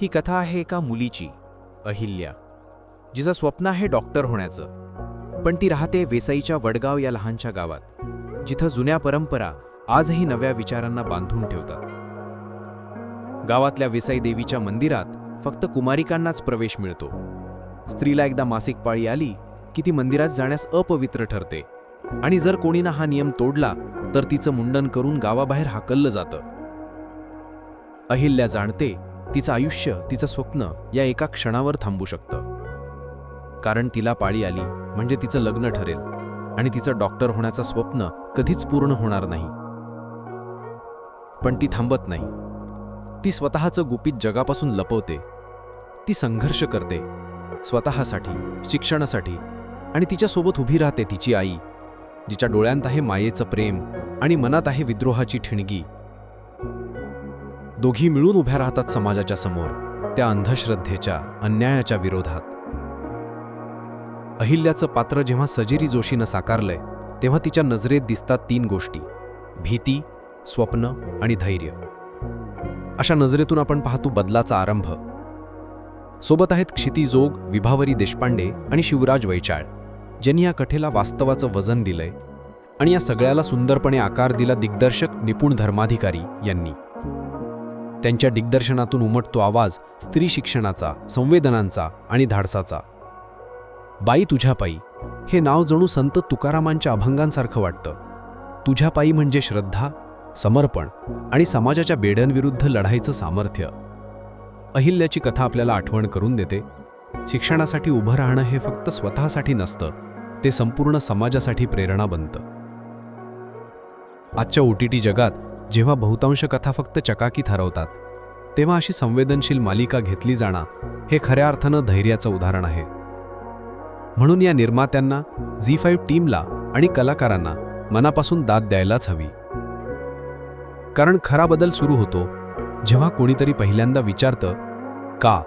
ही कथा आहे एका मुलीची अहिल्या जिचं स्वप्न आहे डॉक्टर होण्याचं. पण ती राहते वेसाईच्या वडगाव या लहानच्या गावात जिथं जुन्या परंपरा आजही नव्या विचारांना बांधून ठेवतात. गावातल्या वेसाई देवीच्या मंदिरात फक्त कुमारिकांनाच प्रवेश मिळतो. स्त्रीला एकदा मासिक पाळी आली की ती मंदिरात जाण्यास अपवित्र ठरते. आणि जर कोणीनं हा नियम तोडला तर तिचं मुंडन करून गावाबाहेर हाकललं जातं. अहिल्या जाणते तिचं आयुष्य तिचं स्वप्न या एका क्षणावर थांबू शकतं. कारण तिला पाळी आली म्हणजे तिचं लग्न ठरेल आणि तिचं डॉक्टर होण्याचं स्वप्न कधीच पूर्ण होणार नाही. पण ती थांबत नाही. ती स्वतःचं गुपित जगापासून लपवते. ती संघर्ष करते. स्वतःसाठी शिक्षणासाठी आणि तिच्यासोबत उभी राहते तिची आई जिच्या डोळ्यांत आहे मायेचं प्रेम आणि मनात आहे विद्रोहाची ठिणगी. दोघी मिळून उभ्या राहतात समाजाच्या समोर त्या अंधश्रद्धेच्या अन्यायाच्या विरोधात. अहिल्याचं पात्र जेव्हा सजिरी जोशीनं साकारलंय तेव्हा तिच्या नजरेत दिसतात तीन गोष्टी भीती स्वप्न आणि धैर्य. अशा नजरेतून आपण पाहतो बदलाचा आरंभ. सोबत आहेत क्षितिजोग विभावरी देशपांडे आणि शिवराज वैचाळ ज्यांनी या कथेला वास्तवाचं वजन दिलंय आणि या सगळ्याला सुंदरपणे आकार दिला दिग्दर्शक निपुण धर्माधिकारी यांनी. त्यांच्या दिग्दर्शनातून उमटतो आवाज स्त्री शिक्षणाचा संवेदनांचा आणि धाडसाचा. बाई तुझ्यापायी. हे नाव जणू संत तुकारामांच्या अभंगांसारखं वाटतं. तुझ्यापायी म्हणजे श्रद्धा समर्पण आणि समाजाच्या बेड्यांविरुद्ध लढाईचं सामर्थ्य. अहिल्याची कथा आपल्याला आठवण करून देते. शिक्षणासाठी उभं राहणं हे फक्त स्वतःसाठी नसतं ते संपूर्ण समाजासाठी प्रेरणा बनतं. आजच्या ओ टी टी जगात जेव्हा बहुतांश कथा फक्त चकाकी ठरवतात तेव्हा अशी संवेदनशील मालिका घेतली जाणं हे खऱ्या अर्थानं धैर्याचं उदाहरण आहे. म्हणून या निर्मात्यांना झी फाईव्ह टीमला आणि कलाकारांना मनापासून दाद द्यायलाच हवी. कारण खरा बदल सुरू होतो जेव्हा कोणीतरी पहिल्यांदा विचारतं का?